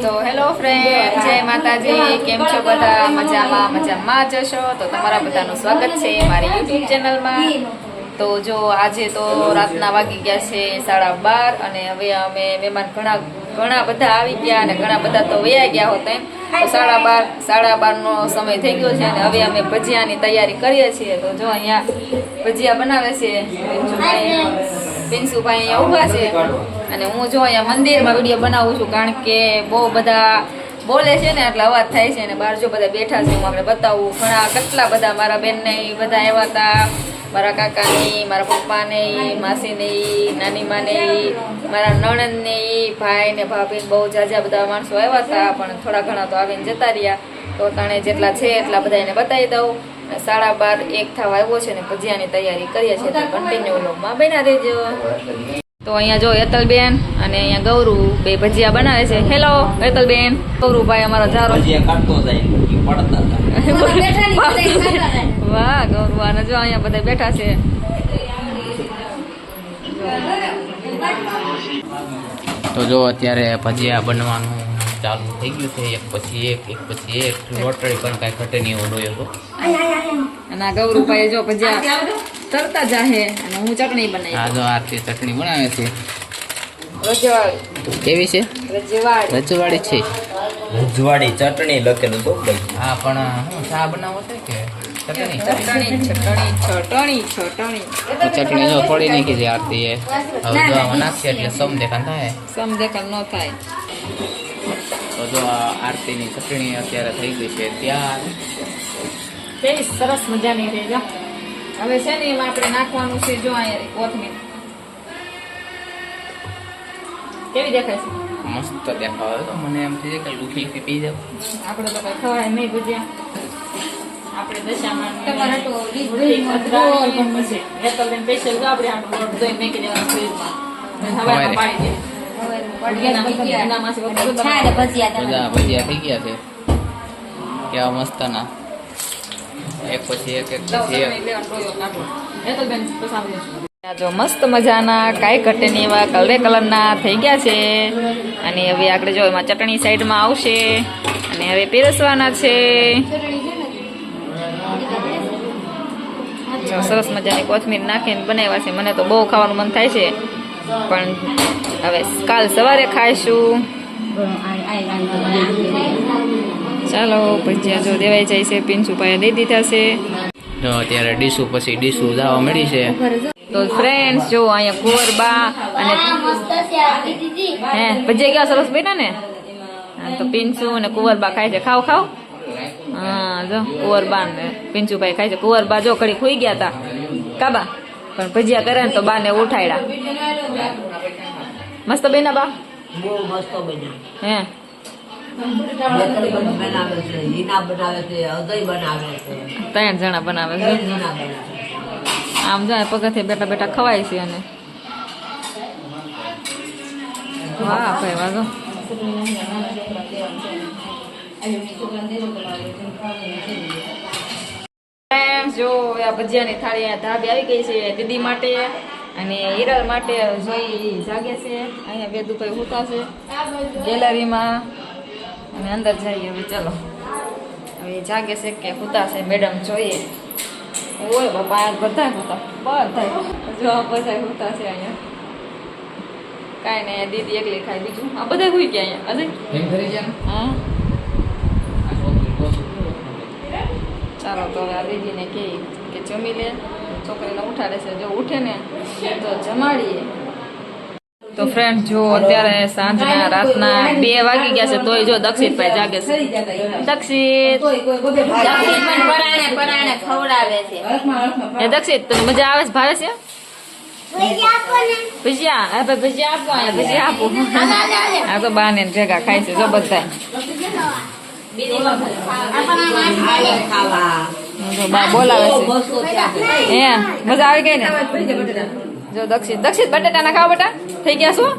તો hello friend જય માતાજી, કેમ છો બધા? મજામાં મજામાં જશો તો તમારા બધાનું સ્વાગત છે મારી યુટ્યુબ ચેનલમાં તો જો આજે તો રાતના વાગી ગયા છે સાડા બાર અને હવે અમે મહેમાન ઘણા ઘણા બધા આવી ગયા અને ઘણા બધા તો વયા ગયા હોત એમ. તો સાડા બાર, સાડા બારનો સમય થઈ ગયો છે અને હવે અમે ભજીયાની તૈયારી કરીએ છીએ. તો જો અહીંયા ભજીયા બનાવે છે પિન્સુભાઈ અહીંયા ઊભા છે. અને હું જો અહીંયા મંદિરમાં વીડિયો બનાવું છું, કારણ કે બહુ બધા બોલે છે ને એટલે અવાજ થાય છે અને બહાર જો બધા બેઠા છે, હું આપણે બતાવું ઘણા કેટલા બધા મારા બેનને બધા આવ્યા હતા. મારા કાકાની મારા પપ્પાને માસીને નાની માને મારા નણંદને ભાઈ ને ભાભી બહુ જાજા બધા માણસો આવ્યા હતા, પણ થોડા ઘણા તો આવીને જતા રહ્યા. તો તણે જેટલા છે એટલા બધા એને બતાવી દઉં. સાડા બાર એક થવા આવ્યો છે ને ભજીયાની તૈયારી કરીએ છીએ તો કન્ટિન્યુ લોગમાં બન્યા રહેજો. તો અહીંયા જો હેતલબેન અને અહીંયા ગૌરુ બે ભજીયા બનાવે છે. હેલો હેતલબેન. ગૌરુભાઈ અમારો હતા વાહ ગૌરુ અને જો અહીંયા બધા બેઠા છે. તો જો અત્યારે ભજીયા બનવાનું ચાલુ થઈ ગયું છે. એક પછી એક એક પછી એક. લોટરી પણ કાંઈ ઘટે નહીં એવો ડોયો તો અને આ ગૌરુભાઈ જો ભજીયા તરતા જાહે અને હું ચટણી બનાવી હા જો આરતી ચટણી બનાવે છે. રજવાડી કેવી છે? રજવાડી રજવાડી છે. રજવાડી ચટણી લખેલું તો હા પણ હું ચા બનાવો છે કે ચટણી? ચટણી ચટણી ચટણી ચટણી. જો પડી નાખી છે આરતી એ હવે નાખશે એટલે સમ દેખાન થાય. સમ દેખાડ ન થાય. તો જો આ આરતીની ચટણી અત્યારે થઈ ગઈ છે ત્યાર. કેવી સરસ મજાની રહી જા હવે છે ને એમાં આપણે નાખવાનું છે જો અહીંયા કોથમીર. કેવી દેખાય છે? મસ્ત દેખાવે તો મને એમ થઈ જાય કે લુખી લુખી પી જાવ આપણે તો કઈ ખવાય નહીં ભજીયા. આપણે દશામાં તમારે તો લીધું પણ મજે. એ તો સ્પેશિયલ જો આપણે આટલું લોટ ધોઈ મેકી દેવાનું ફ્રીજમાં. હવારમાં પાડી દે. મસ્ત મજાના કાંઈ ઘટે નહીં એવા કલરે કલરના થઈ ગયા છે. અને હવે આપણે જો એમાં ચટણી સાઈડમાં આવશે. અને હવે પીરસવાના છે. સરસ મજાની કોથમીર નાખીને બનાવ્યા છે. મને તો બહુ ખાવાનું મન થાય છે. પણ હવે કાલ સવારે ખાઈશું. ચાલો ભજીયા જો દેવાઈ જાય છે પિન્સુભાઈએ દઈ દીધા છે. તો અત્યારે ડીશું પછી ડીશું દાવા મળી છે. તો ફ્રેન્ડ્સ જો અહીંયા કુંવરબા અને હે ભજીયા કેવા સરસ બેઠા ને? તો પિન્સુ અને કુંવરબા ખાય છે. ખાવ ખાવ હા જો કુંવરબા ને પિન્સુભાઈ ખાય છે. કુંવરબા જો ઘડી ખોઈ ગયા હતા કાબા પણ ભજીયા કરે ને તો બા ને ઉઠાડ્યા મસ્ત બેના બા? બહુ મસ્ત બન્યા. હે? ત્રણ જણા બનાવે છે. આમ જાય પગથિયે બેઠા બેઠા ખવાય છે અને. વાહ ભાઈ વાગો Friends, જો આ ભજીયાની થાળી અહીંયા ધાબી આવી ગઈ છે દીદી માટે અને હિરલ માટે જોઈ જાગે છે. અહીંયા વેદુભાઈ ઉતા છે. ગેલેરીમાં અને અંદર જઈએ હવે ચલો. હવે જાગે છે કે ઉતા છે મેડમ જોઈએ. ઓય બાપા બધા હોતા. બધા. જો બધા હોતા છે અહીંયા. કાંઈ નહીં દીદી એકલી ખાય બીજું? આ બધા હોઈ ગયા અહીંયા અજય હા. ચાલો તો હવે આ દીદીને કહે કે જમી લે. છોકરીને ઉઠાડે છે. જો ઉઠે ને તો જમાડીએ. તો ફ્રેન્ડ જો અત્યારે સાંજના રાતના બે વાગી ગયા છે તોય જો દક્ષિતભાઈ જાગે છે. દક્ષિત. દક્ષિણ પણ પરાણે પરાણે ખવડાવે છે. એ દક્ષિત તને મજા આવે છે? ભાવે છે? ભજીયા હા ભાઈ ભજીયા આપો ભજીયા આપો. આ તો બાને ભેગા ખાય છે જો બધા મજા આવી ગઈ ને જો દક્ષિત દક્ષિત બટેટા ના ખાવ બેટા થઈ ગયા શું?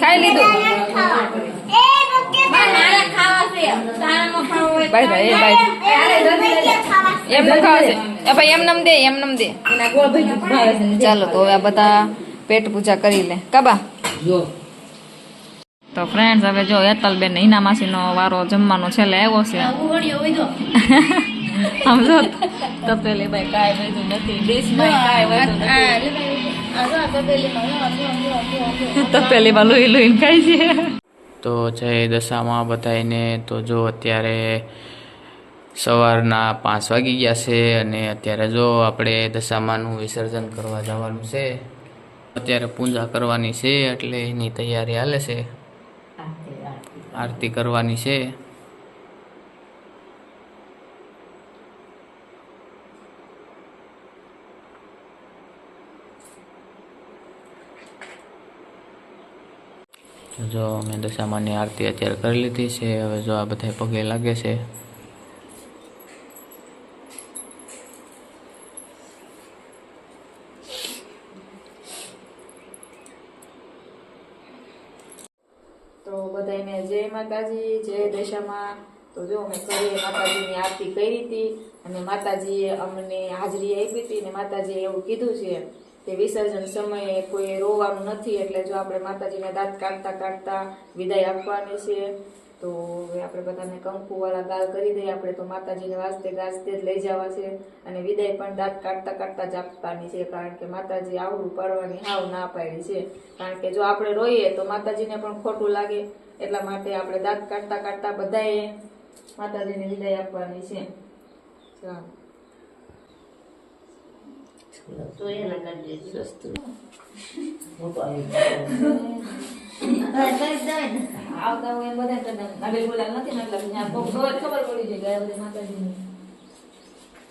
ખાઈ લીધું ભાઈ એ બાય એમ ન એ ભાઈ એમ નમ દે એમ નમ દે ચાલો તો હવે આ બધા પેટ પૂજા કરી લે. કાબા જો. તો ફ્રેન્ડ્સ હવે જો હેતલબેન હિના માસીનો વારો જમવાનો છેલ્લે આવ્યો છે. સમજો તો. તપેલી ભાઈ કાંઈ વધુ નથી ડીશમાં કાંઈ વધુ નથી. તપેલીમાં ખાય છે. તો જય દશામાં બધાને તો જો અત્યારે સવારના પાંચ વાગી ગયા છે અને અત્યારે જો આપણે દશામાનું વિસર્જન કરવા જવાનું છે. અત્યારે પૂજા કરવાની છે એટલે એની તૈયારી હાલે છે. આરતી કરવાની છે. જો મેં દશામાની આરતી અત્યારે કરી લીધી છે, હવે જો આ બધા પગે લાગે છે. તો બધાને જય માતાજી, જય દશામાં. તો જો મેં ઘરે માતાજીની આરતી કરી હતી અને માતાજીએ અમને હાજરી આપી હતી અને માતાજીએ એવું કીધું છે કે વિસર્જન સમયે કોઈ રોવાનું નથી એટલે જો આપણે માતાજીને દાંત કાઢતા કાઢતા વિદાય આપવાની છે. તો હવે આપણે બધાને કંકુવાળા ગાલ કરી દઈએ. આપણે તો માતાજીને વાસ્તે ગાજતે જ લઈ જવા છે. અને વિદાય પણ દાંત કાઢતા કાઢતા જ આપવાની છે કારણ કે માતાજી આવડું પાડવાની હાવ ના પાડી છે. કારણ કે જો આપણે રોઈએ તો માતાજીને પણ ખોટું લાગે. એટલા માટે આપણે દાંત કાઢતા કાઢતા બધાએ માતાજીને વિદાય આપવાની છે. ચાલો. તો એના કરજે સસ્તું હું તો આવી આવતા હોય એમ બધાને કરી નાખે. નાગેલ બોલાવ નથી ને એટલે ત્યાં કોક જોવે તો ખબર પડી જાય કે આ બધા માતાજીની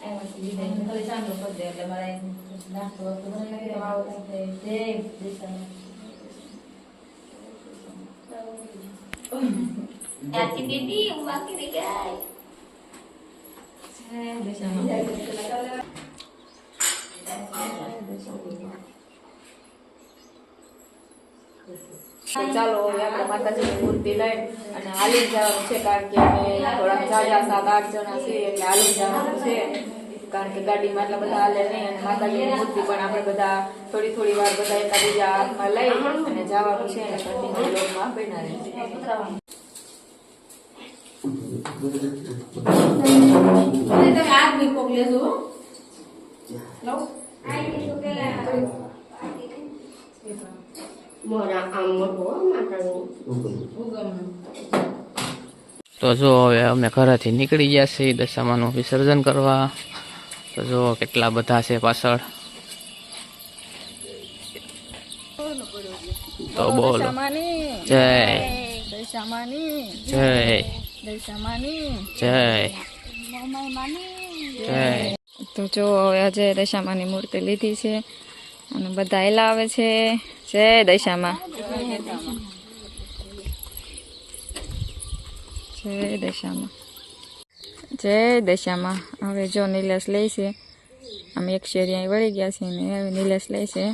આવ્યા છે વિદાય. એટલે ખાલી ચાંદલો કરી દે એટલે મારે નાસ્તો વાસ્તો બનાવી નાખી દે. માવો થાય. જય દિશામાં. ત્યાંથી દીદી હું બાકી રહી ગઈ જય દિશામાં. તો ચાલો હવે આપણે માતાજીની મૂર્તિ લઈ અને હાલી જવાનું છે કારણ કે અમે થોડાક જાજા સાત આઠ જણા છે એટલે હાલી જવાનું છે. કારણ કે ગાડીમાં એટલા બધા હાલે નહીં અને માતાજીની મૂર્તિ પણ આપણે બધા થોડી થોડી વાર બધા એકાબીજા હાથમાં લઈ અને જવાનું છે અને કન્ટિન્યુ લોકમાં બનાવી મોરા આમ મોટો માતાનું તો જો હવે અમે ઘરેથી નીકળી ગયા છીએ દશામાનું વિસર્જન કરવા. તો જો કેટલા બધા છે પાછળ. તો બોલો. જય. જય. જય. જય. તો જો હવે આજે દશામાની મૂર્તિ લીધી છે. અને બધા એલા આવે છે. જય દશામાં. છે દશામાં. છે, દશામાં. હવે જો નિલેશ લે છે. આમ એક શેરી અહીં વળી ગયા છે ને હવે નિલેશ લે છે.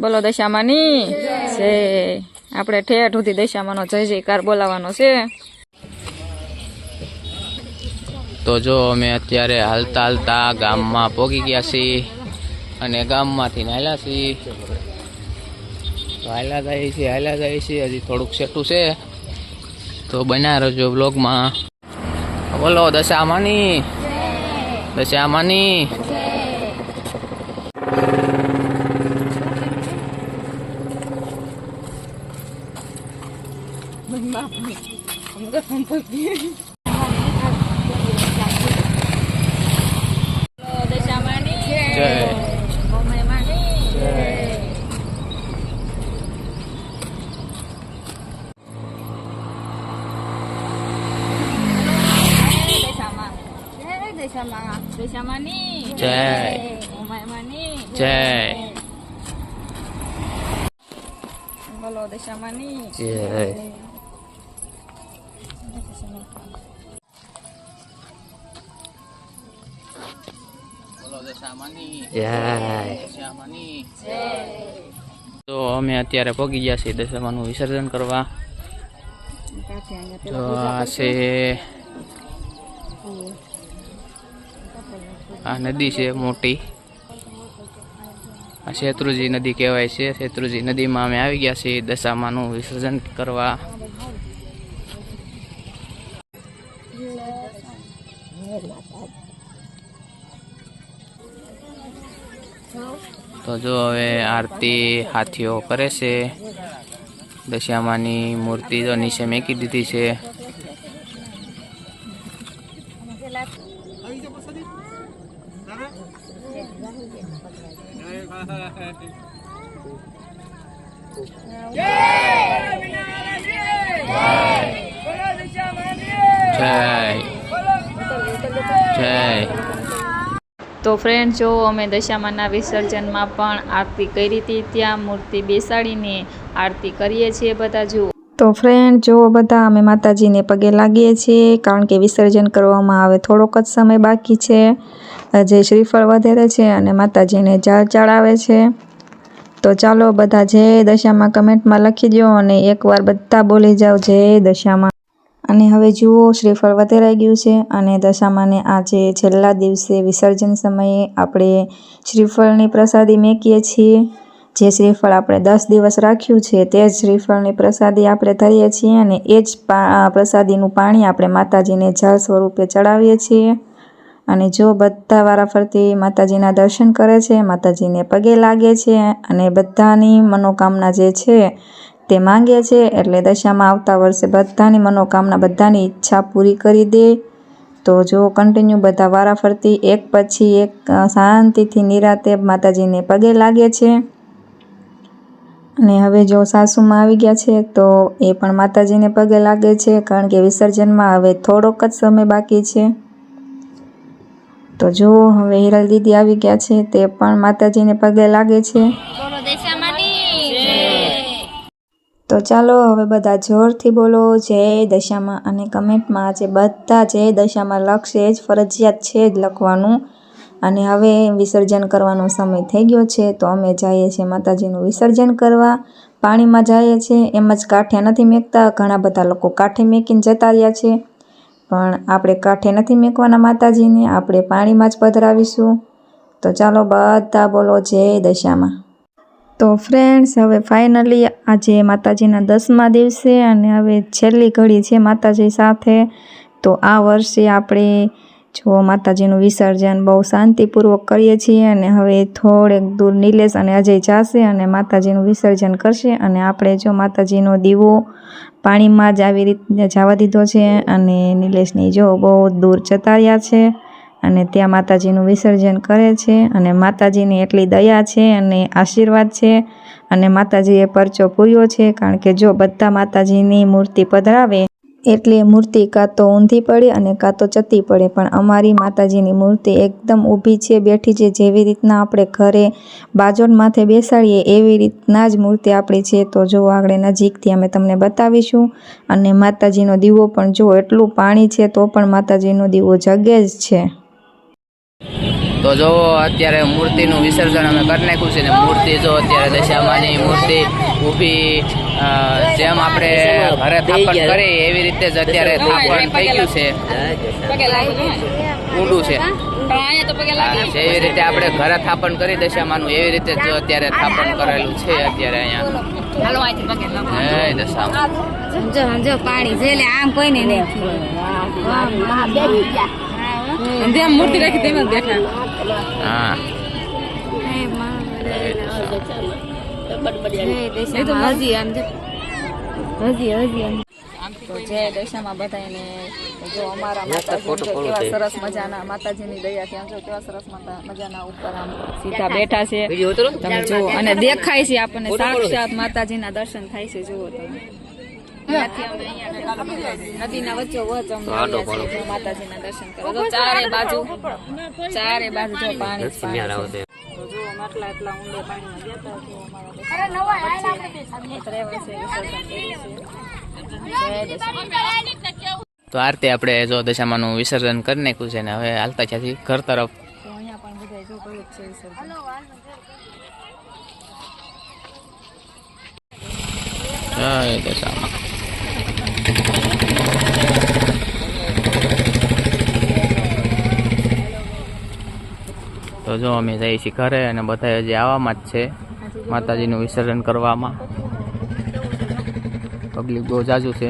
બોલો, દશામાની. છે. આપણે ઠેઠ સુધી દશામાનો જય જયકાર બોલાવાનો છે. તો જો અમે અત્યારે હાલતા હાલતા ગામમાં પહોંચી ગયા છીએ અને ગામમાંથી હાલ્યા છીએ. તો હાલ્યા જાય છે હાલા જાય છે, હજી થોડુંક સેટું છે. તો બન્યા રહેજો બ્લોગમાં બોલો, દશામાની. દશામાની. જય જય બોલો દશામાની જય જય તો અમે અત્યારે પહોંચી ગયા છીએ દશામાનું વિસર્જન કરવા તો આ છે આ નદી છે મોટી આ શેત્રુજી નદી કહેવાય છે. શેત્રુજી નદીમાં અમે આવી ગયા છીએ દશામાનું વિસર્જન કરવા. તો જો હવે આરતી હાથીઓ કરે છે. દશામાની મૂર્તિ જો નીચે મેકી દીધી છે. જય તો ફ્રેન્ડ જો અમે દશામાના વિસર્જનમાં પણ આરતી કરી હતી, ત્યાં મૂર્તિ બેસાડીને આરતી કરીએ છીએ બધા જુઓ. તો ફ્રેન્ડ જો બધા અમે માતાજીને પગે લાગીએ છીએ, કારણ કે વિસર્જન કરવામાં આવે, થોડોક જ સમય બાકી છે. જે શ્રીફળ વધેરે છે અને માતાજીને જળ ચડાવે છે. તો ચાલો બધા જય દશામાં કમેન્ટમાં લખી દો અને એકવાર બધા બોલી જાઓ જય દશામાં. અને હવે જુઓ શ્રીફળ વધેરાઈ ગયું છે અને દશામાને આજે છેલ્લા દિવસે વિસર્જન સમયે આપણે શ્રીફળની પ્રસાદી મેકીએ છીએ. જે શ્રીફળ આપણે દસ દિવસ રાખ્યું છે તે જ શ્રીફળની પ્રસાદી આપણે ધરીએ છીએ અને એ જ પ્રસાદીનું પાણી આપણે માતાજીને જળ સ્વરૂપે ચડાવીએ છીએ. અને જો બધા વારાફરતી માતાજીના દર્શન કરે છે, માતાજીને પગે લાગે છે અને બધાની મનોકામના જે છે તે માંગે છે, એટલે દશામાં આવતા વર્ષે બધાની મનોકામના, બધાની ઈચ્છા પૂરી કરી દે. તો જો કન્ટિન્યુ બધા વારાફરતી એક પછી એક શાંતિથી, નિરાતે માતાજીને પગે લાગે છે. અને હવે જો સાસુમાં આવી ગયા છે, તો એ પણ માતાજીને પગે લાગે છે, કારણ કે વિસર્જનમાં હવે થોડોક જ સમય બાકી છે. તો જો હવે હિરલ દીદી આવી ગયા છે તે પણ માતાજીને પગે લાગે છે. તો ચાલો હવે બધા જોરથી બોલો જય દશામાં. અને કમેન્ટમાં આજે બધા જય દશામાં લખશે જ ફરજિયાત છે જ લખવાનું. અને હવે વિસર્જન કરવાનો સમય થઈ ગયો છે તો અમે જઈએ છીએ માતાજીનું વિસર્જન કરવા. પાણીમાં જઈએ છીએ એમ જ કાંઠે નથી મેકતા ઘણા બધા લોકો કાંઠે મેકીને જતા રહ્યા છે. પણ આપણે કાંઠે નથી મેકવાના માતાજીને, આપણે પાણીમાં જ પધરાવીશું. તો ચાલો બધા બોલો જય દશામાં. તો ફ્રેન્ડ્સ હવે ફાઇનલી આજે માતાજીના દસમા દિવસે અને હવે છેલ્લી ઘડી છે માતાજી સાથે. તો આ વર્ષે આપણે જો માતાજીનું વિસર્જન બહુ શાંતિપૂર્વક કરીએ છીએ અને હવે થોડેક દૂર નિલેશ અને અજય જશે અને માતાજીનું વિસર્જન કરશે અને આપણે જો માતાજીનો દીવો પાણીમાં જ આવી રીતે જવા દીધો છે અને નિલેશની જો બહુ દૂર જતા રહ્યા છે અને ત્યાં માતાજીનું વિસર્જન કરે છે અને માતાજીની એટલી દયા છે અને આશીર્વાદ છે અને માતાજીએ પરચો પૂર્યો છે કારણ કે જો બધા માતાજીની મૂર્તિ પધરાવે એટલે મૂર્તિ કાં તો ઊંધી પડે અને કાં તો ચતી પડે. પણ અમારી માતાજીની મૂર્તિ એકદમ ઊભી છે, બેઠી છે, જેવી રીતના આપણે ઘરે બાજોટ માથે બેસાડીએ એવી રીતના જ મૂર્તિ આપણી છે. તો જો આગળ નજીકથી અમે તમને બતાવીશું. અને માતાજીનો દીવો પણ જો એટલું પાણી છે, તો પણ માતાજીનો દીવો જગે જ છે. તો જો અત્યારે મૂર્તિનું વિસર્જન અમે કરી નાખ્યું છે મૂર્તિ જો અત્યારે દશામાની મૂર્તિ ઊભી જેમ આપણે ઘરે થાપણ કરી એવી રીતે જ અત્યારે થાપણ થઈ ગયું છે. ઊંડું છે. પણ અહીંયા તો પગે લાગે હા, એવી રીતે આપણે ઘરે થાપણ કરી દશામાનું એવી રીતે જ અત્યારે થાપણ કરેલું છે અત્યારે અહીંયા. સમજો સમજો પાણી છે એટલે આમ કોઈને નહીં. જેમ મૂર્તિ રાખી તેમ જ બેઠા. હા. જય દશામાં. બધાને જો. અમારા માતાજી જો કેવા સરસ મજાના માતાજીની દયાથી આમ જો કેવા સરસ મજાના ઉપર આમ સીધા બેઠા. છે. તમે અને દેખાય છે આપણને સાક્ષાત માતાજીના દર્શન થાય છે. જુઓ તમે. નદીના વચ્ચે વચ અમે આવ્યા છીએ જો માતાજીના દર્શન કરો તો ચારે બાજુ ચારે બાજુ જો પાણી પાણી છે. તો જુઓ માટલા એટલા ઊંડે પાણીમાં ગયા હતા જો અમારા વચ્ચે રહેવા છે વિસર્જન કર્યું છે. જય દશામાં તો આ આપણે જો દશામાનું વિસર્જન કરી નાખ્યું છે ને હવે હાલતા ત્યાંથી ઘર તરફ. તો અહીંયા પણ બધા જો કર્યું જ છે વિસર્જન. જય દશામાં. તો જો અમે જઈએ છીએ અને બધા હજી આવવામાં જ છે. માતાજીનું વિસર્જન કરવામાં. પબ્લિક બહુ જાજુ છે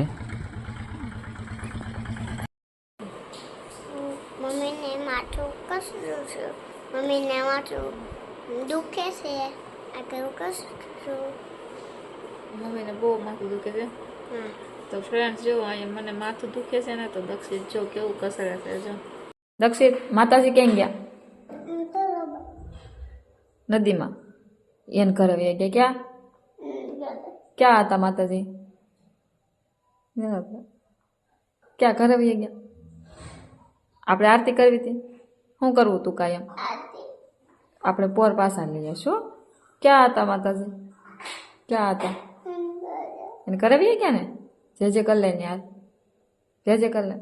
મમ્મીને માથું કસરું છું મમ્મીને માથું દુખે છે આ કરું કસરું છું મમ્મીને બહુ માથું દુખે છે હા તો ફ્રેન્ડ્સ જો અહીંયા મને માથું દુખે છે ને તો દક્ષિત જો કેવું કસરે છે જો. દક્ષિત માતાજી ક્યાં ગયા? નદીમાં? એને ઘરે વહી ગયા ક્યાં? ક્યાં હતા માતાજી? ક્યાં ઘરે વહી ગયા? આપણે આરતી કરવી હતી? શું કરવું તું કાયમ? આપણે પોર પાસા લઈએ શું ક્યાં હતા માતાજી? ક્યાં હતા? એને કરાવીએ ક્યાં ગયા ને? જે જય કલ્યાણ યાર જય જય લે